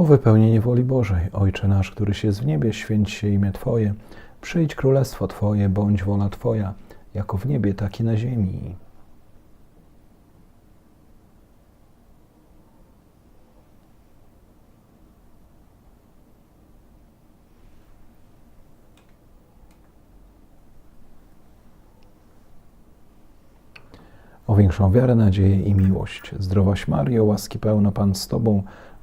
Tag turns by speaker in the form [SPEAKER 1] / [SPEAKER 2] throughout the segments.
[SPEAKER 1] O wypełnienie woli Bożej, Ojcze nasz, któryś jest w niebie, święć się imię Twoje, przyjdź królestwo Twoje, bądź wola Twoja, jako w niebie, tak i na ziemi. O większą wiarę, nadzieję i miłość. Zdrowaś Mario, łaski pełna Pan z Tobą,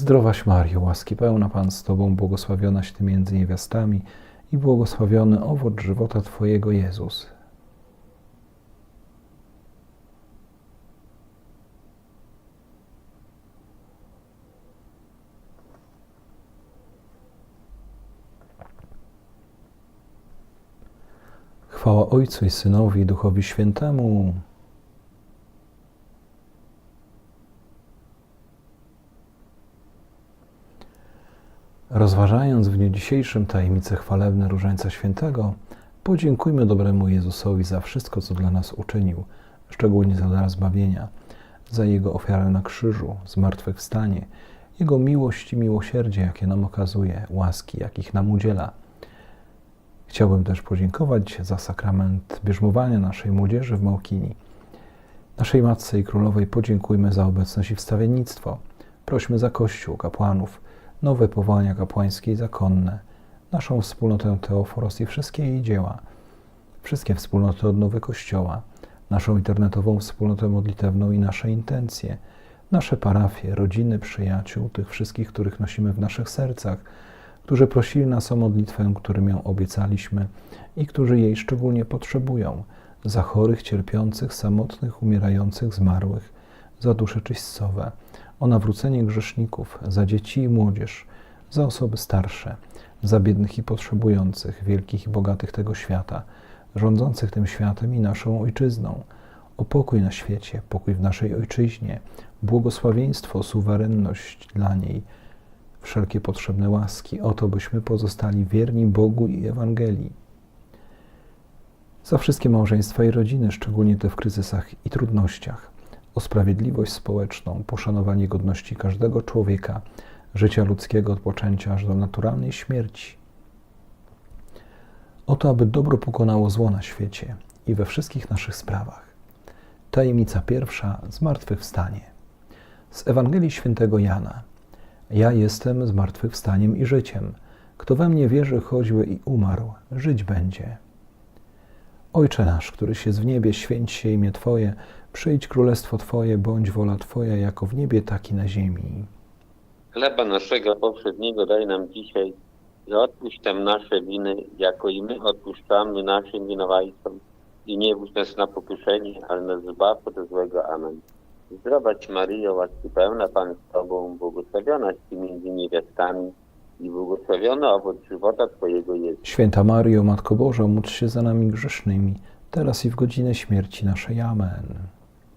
[SPEAKER 1] Zdrowaś Mario, łaski pełna Pan z Tobą, błogosławionaś Ty między niewiastami i błogosławiony owoc żywota Twojego Jezus. Chwała Ojcu i Synowi i Duchowi Świętemu. Rozważając w dniu dzisiejszym tajemnice chwalebne Różańca Świętego, podziękujmy dobremu Jezusowi za wszystko, co dla nas uczynił, szczególnie za dar zbawienia, za Jego ofiarę na krzyżu, zmartwychwstanie, Jego miłość i miłosierdzie, jakie nam okazuje, łaski, jakich nam udziela. Chciałbym też podziękować za sakrament bierzmowania naszej młodzieży w Małkini. Naszej Matce i Królowej podziękujmy za obecność i wstawiennictwo. Prośmy za Kościół, kapłanów, nowe powołania kapłańskie i zakonne, naszą wspólnotę Teoforos i wszystkie jej dzieła, wszystkie wspólnoty odnowy Kościoła, naszą internetową wspólnotę modlitewną i nasze intencje, nasze parafie, rodziny, przyjaciół, tych wszystkich, których nosimy w naszych sercach, którzy prosili nas o modlitwę, którym ją obiecaliśmy i którzy jej szczególnie potrzebują, za chorych, cierpiących, samotnych, umierających, zmarłych, za dusze czyśćcowe, o nawrócenie grzeszników, za dzieci i młodzież, za osoby starsze, za biednych i potrzebujących, wielkich i bogatych tego świata, rządzących tym światem i naszą ojczyzną, o pokój na świecie, pokój w naszej ojczyźnie, błogosławieństwo, suwerenność dla niej, wszelkie potrzebne łaski, o to byśmy pozostali wierni Bogu i Ewangelii. Za wszystkie małżeństwa i rodziny, szczególnie te w kryzysach i trudnościach, o sprawiedliwość społeczną, poszanowanie godności każdego człowieka, życia ludzkiego od poczęcia aż do naturalnej śmierci. O to, aby dobro pokonało zło na świecie i we wszystkich naszych sprawach. Tajemnica pierwsza zmartwychwstanie. Z Ewangelii Świętego Jana. Ja jestem zmartwychwstaniem i życiem. Kto we mnie wierzy, choćby i umarł, żyć będzie. Ojcze nasz, któryś jest w niebie, święć się imię Twoje, przyjdź królestwo Twoje, bądź wola Twoja, jako w niebie, tak i na ziemi.
[SPEAKER 2] Chleba naszego powszedniego daj nam dzisiaj i odpuść nam nasze winy, jako i my odpuszczamy naszym winowajcom. I nie wódź nas na pokuszenie, ale nas zbaw od złego. Amen. Zdrować Maryjo, łaski pełna Pan z Tobą, błogosławionaś Ty między niewiastami i błogosławiony owoc żywota Twojego Jezus.
[SPEAKER 1] Święta Maryjo, Matko Boża, módl się za nami grzesznymi, teraz i w godzinę śmierci naszej. Amen.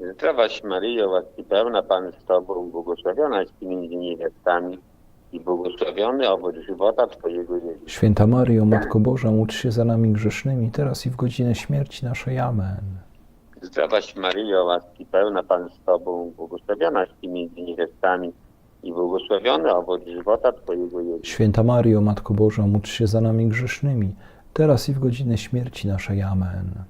[SPEAKER 2] Zdrowaś Maryjo, łaski pełna Pan z Tobą, błogosławionaś Ty między niewiastami i błogosławiony owoc żywota Twojego Jezus.
[SPEAKER 1] Święta Maryjo, Matko Boża, módl się za nami grzesznymi, teraz i w godzinę śmierci naszej. Amen.
[SPEAKER 2] Zdrowaś Maryjo, łaski pełna Pan z Tobą, błogosławionaś Ty między niewiastami i błogosławiony owoc żywota Twojego Jezus.
[SPEAKER 1] Święta Maryjo, Matko Boża, módl się za nami grzesznymi, teraz i w godzinę śmierci naszej. Amen.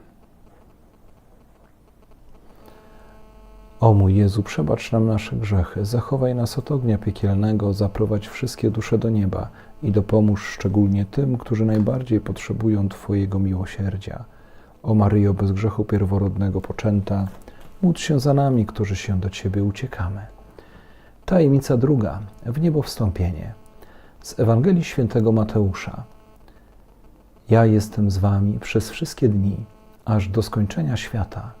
[SPEAKER 1] O mój Jezu, przebacz nam nasze grzechy, zachowaj nas od ognia piekielnego, zaprowadź wszystkie dusze do nieba i dopomóż szczególnie tym, którzy najbardziej potrzebują Twojego miłosierdzia. O Maryjo, bez grzechu pierworodnego poczęta, módl się za nami, którzy się do Ciebie uciekamy. Tajemnica druga, w niebo wstąpienie. Z Ewangelii Świętego Mateusza. Ja jestem z Wami przez wszystkie dni, aż do skończenia świata.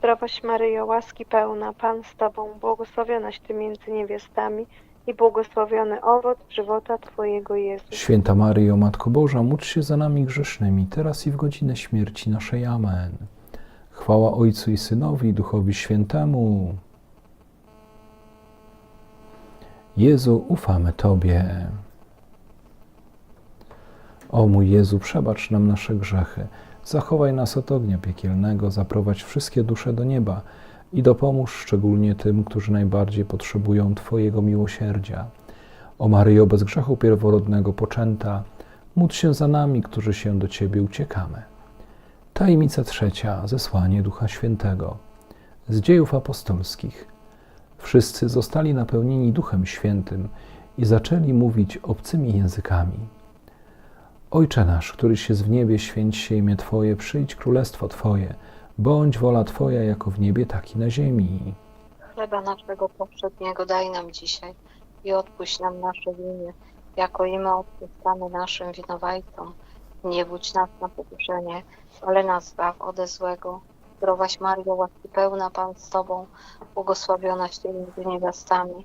[SPEAKER 3] Zdrowaś Maryjo, łaski pełna, Pan z Tobą, błogosławionaś Ty między niewiastami i błogosławiony owoc żywota Twojego Jezus.
[SPEAKER 1] Święta Maryjo, Matko Boża, módl się za nami grzesznymi, teraz i w godzinę śmierci naszej. Amen. Chwała Ojcu i Synowi Duchowi Świętemu. Jezu, ufamy Tobie. O mój Jezu, przebacz nam nasze grzechy, zachowaj nas od ognia piekielnego, zaprowadź wszystkie dusze do nieba i dopomóż szczególnie tym, którzy najbardziej potrzebują Twojego miłosierdzia. O Maryjo, bez grzechu pierworodnego poczęta, módl się za nami, którzy się do Ciebie uciekamy. Tajemnica trzecia, zesłanie Ducha Świętego. Z dziejów apostolskich. Wszyscy zostali napełnieni Duchem Świętym i zaczęli mówić obcymi językami. Ojcze nasz, któryś jest w niebie, święć się imię Twoje, przyjdź królestwo Twoje, bądź wola Twoja jako w niebie, tak i na ziemi.
[SPEAKER 4] Chleba naszego powszedniego daj nam dzisiaj i odpuść nam nasze winy, jako i my odpuszczamy naszym winowajcom. Nie budź nas na pokuszenie, ale nas zbaw ode złego. Zdrowaś Mario, łaski pełna Pan z Tobą, błogosławionaś Ty między niewiastami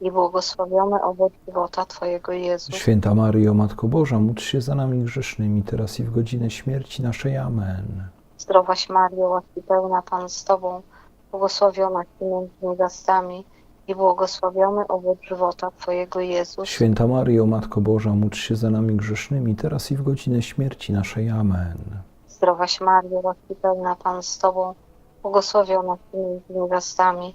[SPEAKER 4] i błogosławiony owoc żywota Twojego Jezus.
[SPEAKER 1] Święta Maryjo, Matko Boża, módl się za nami grzesznymi, teraz i w godzinę śmierci naszej. Amen.
[SPEAKER 4] Zdrowaś Mario, łaski pełna Pan z Tobą, błogosławionaś Ty między niewiastami i błogosławiony owoc żywota Twojego Jezus.
[SPEAKER 1] Święta Maryjo, Matko Boża, módl się za nami grzesznymi, teraz i w godzinę śmierci naszej. Amen.
[SPEAKER 4] Zdrowaś Mario, łaski pełna Pan z Tobą, błogosławionaś Ty między niewiastami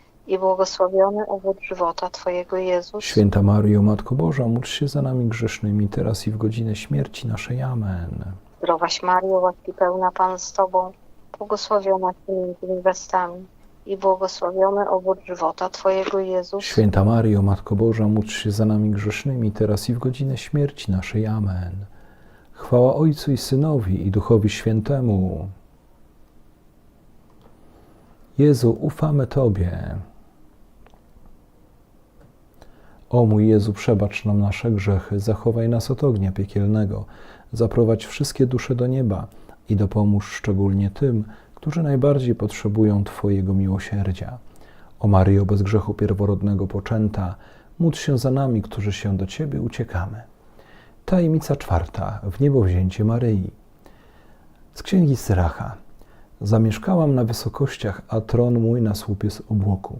[SPEAKER 4] i błogosławiony owoc żywota Twojego Jezus.
[SPEAKER 1] Święta Maryjo, Matko Boża, módl się za nami grzesznymi, teraz i w godzinę śmierci naszej. Amen.
[SPEAKER 4] Zdrowaś Mario, łaski pełna Pan z Tobą, błogosławionaś Ty między niewiastami i błogosławiony owoc żywota Twojego Jezus.
[SPEAKER 1] Święta Maryjo, Matko Boża, módl się za nami grzesznymi, teraz i w godzinę śmierci naszej. Amen. Chwała Ojcu i Synowi i Duchowi Świętemu. Jezu, ufamy Tobie. O mój Jezu, przebacz nam nasze grzechy, zachowaj nas od ognia piekielnego, zaprowadź wszystkie dusze do nieba i dopomóż szczególnie tym, którzy najbardziej potrzebują Twojego miłosierdzia. O Maryjo, bez grzechu pierworodnego poczęta, módl się za nami, którzy się do Ciebie uciekamy. Tajemnica czwarta. W niebo wzięcie Maryi. Z księgi Syracha. Zamieszkałam na wysokościach, a tron mój na słupie z obłoku.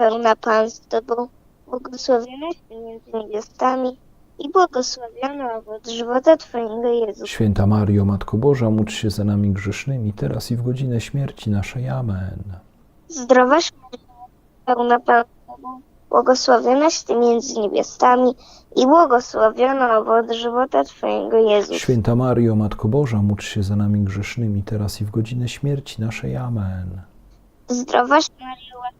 [SPEAKER 5] pełna, Pan z Tobą, błogosławionaś Ty między niewiastami i błogosławiony owoc żywota Twojego Jezus.
[SPEAKER 1] Święta Mario, Matko Boża, módl się za nami grzesznymi, teraz i w godzinę śmierci naszej. Amen.
[SPEAKER 5] Zdrowaś Maryjo, pełna Pan z Tobą, błogosławionaś Ty między niewiastami i błogosławiony owoc żywota Twojego Jezus.
[SPEAKER 1] Święta Mario, Matko Boża, módl się za nami grzesznymi, teraz i w godzinę śmierci naszej. Amen.
[SPEAKER 5] Zdrowaś Maryjo,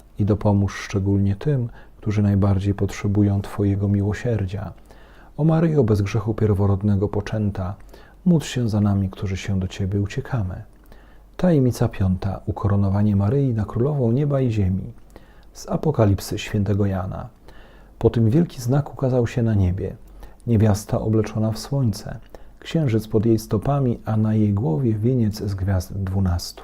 [SPEAKER 1] i dopomóż szczególnie tym, którzy najbardziej potrzebują Twojego miłosierdzia. O Maryjo, bez grzechu pierworodnego poczęta, módl się za nami, którzy się do Ciebie uciekamy. Tajemnica piąta. Ukoronowanie Maryi na królową nieba i ziemi. Z Apokalipsy świętego Jana. Po tym wielki znak ukazał się na niebie. Niewiasta obleczona w słońce, księżyc pod jej stopami, a na jej głowie wieniec z gwiazd dwunastu.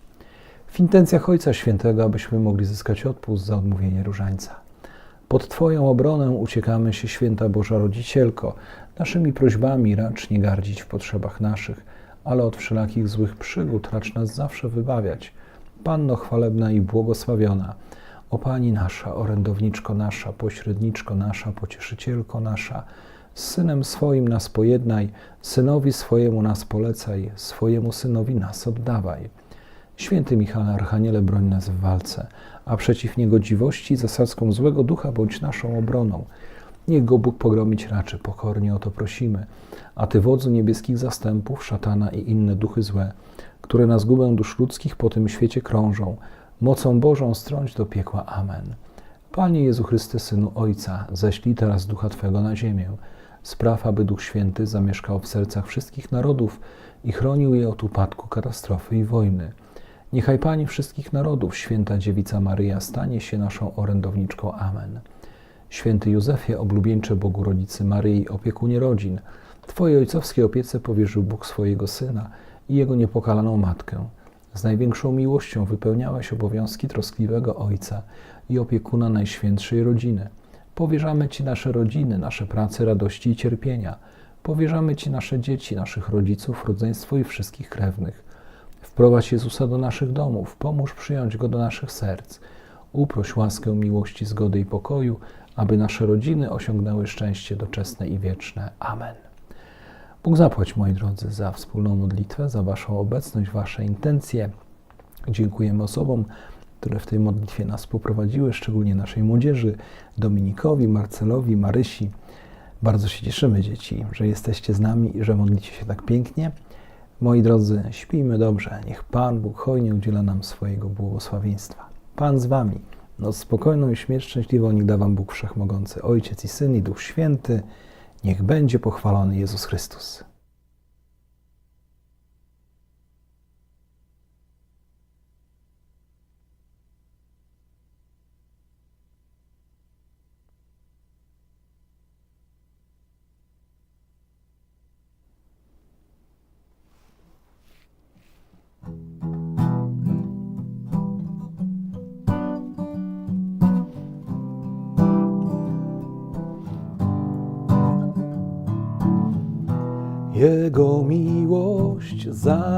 [SPEAKER 1] W intencjach Ojca Świętego, abyśmy mogli zyskać odpust za odmówienie różańca. Pod Twoją obronę uciekamy się, Święta Boża Rodzicielko. Naszymi prośbami racz nie gardzić w potrzebach naszych, ale od wszelakich złych przygód racz nas zawsze wybawiać. Panno chwalebna i błogosławiona, o Pani nasza, orędowniczko nasza, pośredniczko nasza, pocieszycielko nasza, z Synem swoim nas pojednaj, Synowi swojemu nas polecaj, swojemu Synowi nas oddawaj. Święty Michale Archaniele, broń nas w walce, a przeciw niegodziwości zasadzką złego ducha bądź naszą obroną. Niech go Bóg pogromić raczy, pokornie o to prosimy. A Ty, wodzu niebieskich zastępów, szatana i inne duchy złe, które na zgubę dusz ludzkich po tym świecie krążą, mocą Bożą strąć do piekła. Amen. Panie Jezu Chryste, Synu Ojca, ześlij teraz Ducha Twego na ziemię. Spraw, aby Duch Święty zamieszkał w sercach wszystkich narodów i chronił je od upadku, katastrofy i wojny. Niechaj Pani wszystkich narodów, święta Dziewica Maryja, stanie się naszą orędowniczką. Amen. Święty Józefie, oblubieńcze Bogu Rodzicy Maryi, opiekunie rodzin, Twojej ojcowskiej opiece powierzył Bóg swojego Syna i Jego niepokalaną Matkę. Z największą miłością wypełniałeś obowiązki troskliwego Ojca i opiekuna Najświętszej Rodziny. Powierzamy Ci nasze rodziny, nasze prace, radości i cierpienia. Powierzamy Ci nasze dzieci, naszych rodziców, rodzeństwo i wszystkich krewnych. Wprowadź Jezusa do naszych domów, pomóż przyjąć Go do naszych serc. Uproś łaskę miłości, zgody i pokoju, aby nasze rodziny osiągnęły szczęście doczesne i wieczne. Amen. Bóg zapłać, moi drodzy, za wspólną modlitwę, za Waszą obecność, Wasze intencje. Dziękujemy osobom, które w tej modlitwie nas poprowadziły, szczególnie naszej młodzieży, Dominikowi, Marcelowi, Marysi. Bardzo się cieszymy, dzieci, że jesteście z nami i że modlicie się tak pięknie. Moi drodzy, śpijmy dobrze. Niech Pan Bóg hojnie udziela nam swojego błogosławieństwa. Pan z Wami. Noc spokojną i śmierć szczęśliwą niech da Wam Bóg Wszechmogący, Ojciec i Syn i Duch Święty. Niech będzie pochwalony Jezus Chrystus.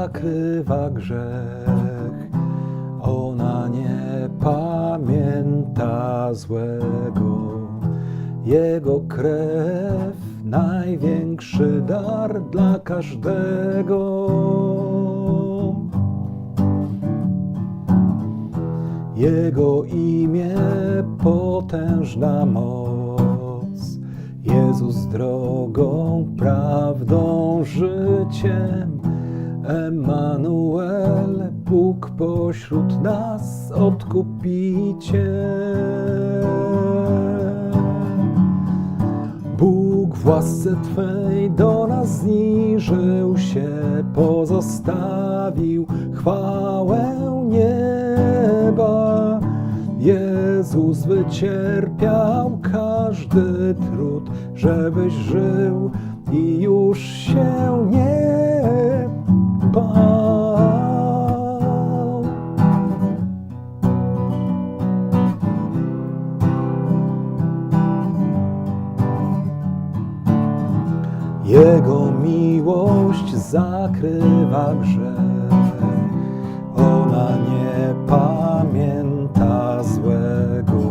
[SPEAKER 1] Zakrywa grzech, ona nie pamięta złego. Jego krew największy dar dla każdego. Jego imię potężna moc. Jezus drogą, prawdą, życiem. Emanuel, Bóg pośród nas, odkupiciel. Bóg w łasce Twej do nas zniżył się, pozostawił chwałę nieba. Jezus wycierpiał każdy trud, żebyś żył i już się nie zakrywa grzech, ona nie pamięta złego.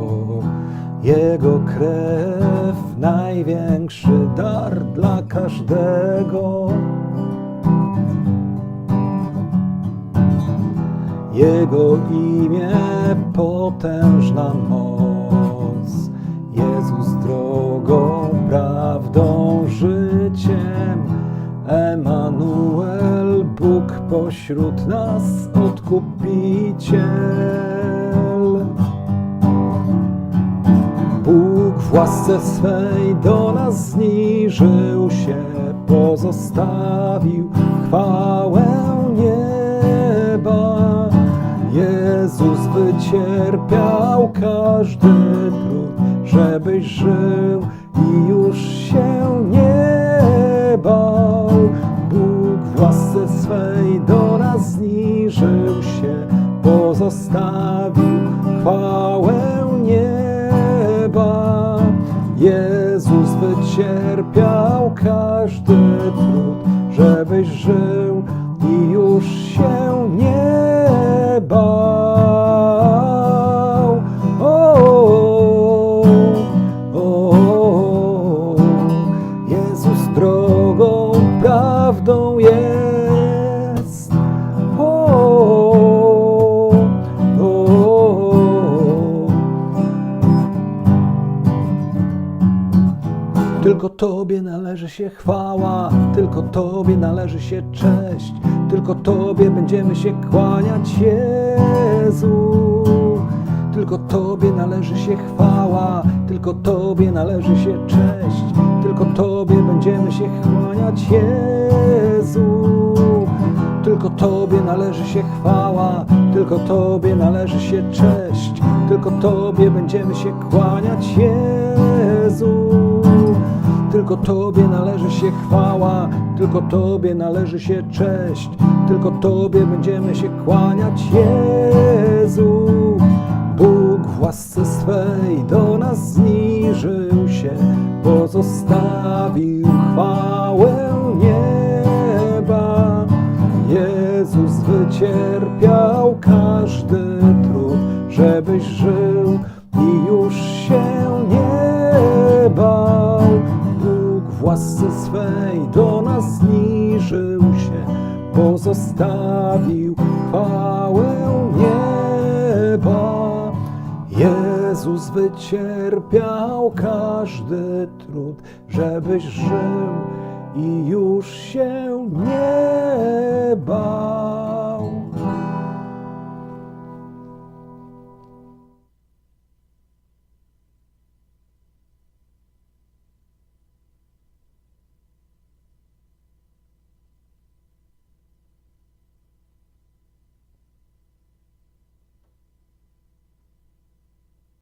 [SPEAKER 1] Jego krew największy dar dla każdego. Jego imię potężna moc. Nas, odkupiciel. Bóg w łasce swej do nas zniżył się, pozostawił chwałę nieba. Jezus wycierpiał każdy trud, żebyś żył i już się nie bał. Łasce swej do nas zniżył się, pozostawił chwałę nieba. Jezus wycierpiał każdy trud, żebyś żył i już się nie bał. Tylko Tobie należy się chwała, tylko Tobie należy się cześć, tylko Tobie będziemy się kłaniać, Jezu. Tylko Tobie należy się chwała, tylko Tobie należy się cześć, tylko Tobie będziemy się kłaniać, Jezu. Tylko Tobie należy się chwała, tylko Tobie należy się cześć, tylko Tobie będziemy się kłaniać, Jezu. Tylko Tobie należy się chwała, tylko Tobie należy się cześć, tylko Tobie będziemy się kłaniać, Jezu. Bóg w łasce swej do nas zniżył się, pozostawił chwałę wycierpiał każdy trud, żebyś żył i już się nie bał.